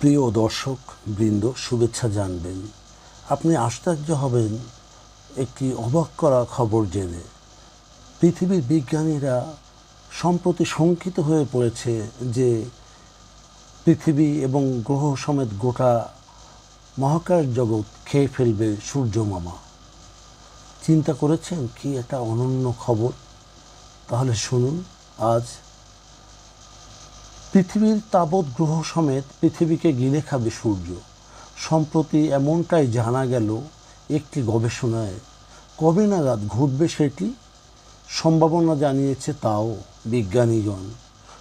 প্রিয় দর্শক, বৃন্দ, শুভেচ্ছা জানবেন। আপনি আশ্চর্য হবেন, একটি অবাক করা খবর জেনে। পৃথিবীর বিজ্ঞানীরা সম্প্রতি শঙ্কিত হয়ে পড়েছে যে পৃথিবী এবং গ্রহ সমেত গোটা মহাকাশ জগৎ খেয়ে ফেলবে সূর্য মামা চিন্তা করেছেন, কি একটা অনন্য খবর? তাহলে শুনুন, আজ পৃথিবীর তাবৎ গ্রহ সমেত পৃথিবীকে গিলে খাবে সূর্য। সম্প্রতি এমনটাই জানা গেল একটি গবেষণায়। কবে নাগাদ ঘটবে সেটি? সম্ভাবনা জানিয়েছে তাও বিজ্ঞানীগণ।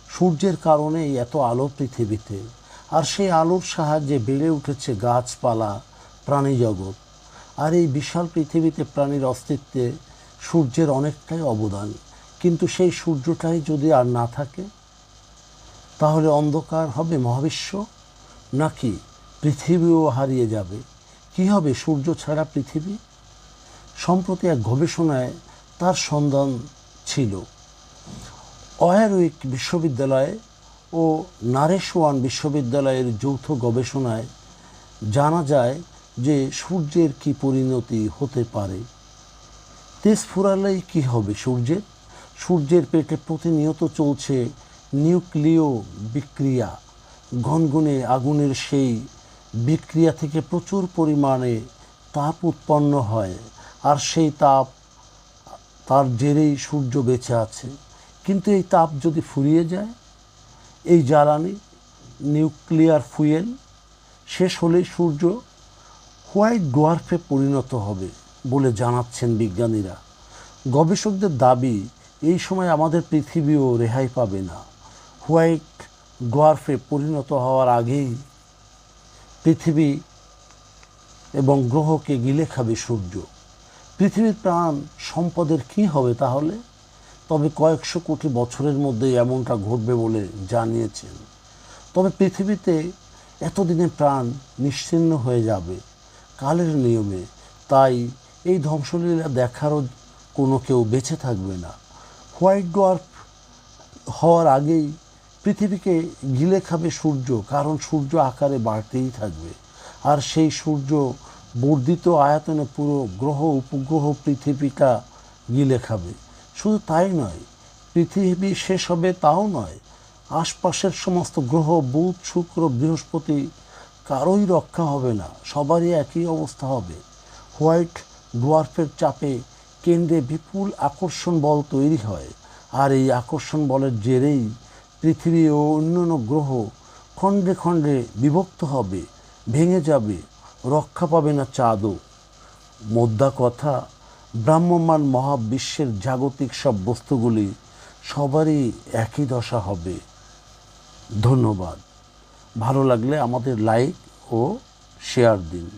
সূর্যের কারণেই এত আলো পৃথিবীতে, আর সেই আলোর সাহায্যে বেড়ে উঠেছে গাছপালা, প্রাণী জগৎ। আর এই বিশাল পৃথিবীতে প্রাণীর অস্তিত্বে সূর্যের অনেকটাই অবদান। কিন্তু সেই সূর্যটাই যদি আর না থাকে তাহলে অন্ধকার হবে মহাবিশ্ব? নাকি পৃথিবীও হারিয়ে যাবে? কি হবে সূর্য ছাড়া পৃথিবী? সম্প্রতি এক গবেষণায় তার সন্ধান ছিল। অয়ারউইক বিশ্ববিদ্যালয় ও নারেশওয়ান বিশ্ববিদ্যালয়ের যৌথ গবেষণায় জানা যায় যে সূর্যের কি পরিণতি হতে পারে। তেজ ফুরালেই কী হবে সূর্যের? সূর্যের পেটে প্রতিনিয়ত চলছে নিউক্লিয় বিক্রিয়া গনগনে আগুনের সেই বিক্রিয়া থেকে প্রচুর পরিমাণে তাপ উৎপন্ন হয় আর সেই তাপ তার জেরেই সূর্য বেঁচে আছে। কিন্তু এই তাপ যদি ফুরিয়ে যায়, এই জ্বালানি নিউক্লিয়ার ফুয়েল শেষ হলেই সূর্য হোয়াইট ডোয়ার্ফে পরিণত হবে বলে জানাচ্ছেন বিজ্ঞানীরা। গবেষকদের দাবি, এই সময় আমাদের পৃথিবীও রেহাই পাবে না। হোয়াইট ডোয়ার্ফে পরিণত হওয়ার আগেই পৃথিবী এবং গ্রহকে গিলে খাবে সূর্য। পৃথিবীর প্রাণ সম্পদের কি হবে তাহলে? তবে কয়েকশো কোটি বছরের মধ্যে এমনটা ঘটবে বলে জানিয়েছেন। তবে পৃথিবীতে এতদিনে প্রাণ নিশ্চিন্ন হয়ে যাবে কালের নিয়মে। তাই এই ধ্বংসলীলা দেখারও কোনো কেউ বেঁচে থাকবে না। হোয়াইট ডোয়ার্ফ হওয়ার আগেই পৃথিবীকে গিলে খাবে সূর্য, কারণ সূর্য আকারে বাড়তেই থাকবে। আর সেই সূর্য বর্ধিত আয়তনে পুরো গ্রহ, উপগ্রহ পৃথিবীটা গিলে খাবে। শুধু তাই নয়, পৃথিবী শেষ হবে তাও নয়, আশপাশের সমস্ত গ্রহ, বুধ, শুক্র, বৃহস্পতি কারোই রক্ষা হবে না, সবারই একই অবস্থা হবে। হোয়াইট ডোয়ার্ফের চাপে কেন্দ্রে বিপুল আকর্ষণ বল তৈরি হয়, আর এই আকর্ষণ বলের জেরেই পৃথিবী ও অন্যান্য গ্রহ খণ্ডে খণ্ডে বিভক্ত হবে, ভেঙে যাবে, রক্ষা পাবে না চাঁদও। মোদ্দা কথা, ব্রাহ্মমান মহাবিশ্বের জাগতিক সব বস্তুগুলি সবারই একই দশা হবে। ধন্যবাদ। ভালো লাগলে আমাদের লাইক ও শেয়ার দিন।